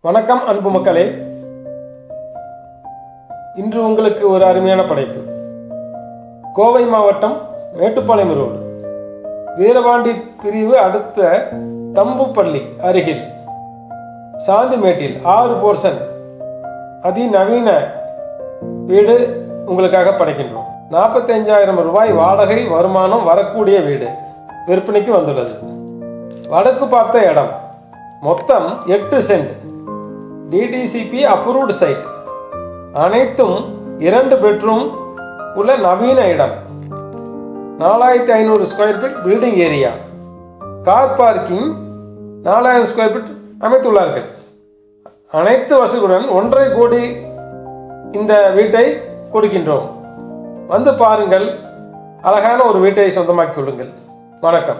வணக்கம் அன்பு மக்களே. இன்று உங்களுக்கு ஒரு அருமையான படைப்பு. கோவை மாவட்டம் மேட்டுப்பாளையம் ரோடு. வீரபாண்டி பிரிவு அடுத்த தம்புப்பள்ளி அருகில். சாந்திமேட்டில் ஆறு போர்ஷன். அதிநவீன வீடு உங்களுக்காக படைக்கின்றோம். நாற்பத்தஞ்சாயிரம் ரூபாய் வாடகை வருமானம் வரக்கூடிய வீடு விற்பனைக்கு வந்துள்ளது. வடக்கு பார்த்த இடம். மொத்தம் எட்டு சென்ட். டிடிசிபி அப்ரூவ்டு சைட் அனைத்தும் இரண்டு பெட்ரூம் உள்ள நவீன இடம். நாலாயிரத்தி ஐநூறு square feet building area car parking நாலாயிரம் ஸ்கொயர் ஃபீட் அமைத்துள்ளார்கள். அனைத்து வசதியுடன் ஒன்றரை கோடி இந்த வீட்டை கொடுக்கின்றோம். வந்து பாருங்கள். அழகான ஒரு வீட்டை சொந்தமாக்கி கொள்ளுங்கள். வணக்கம்.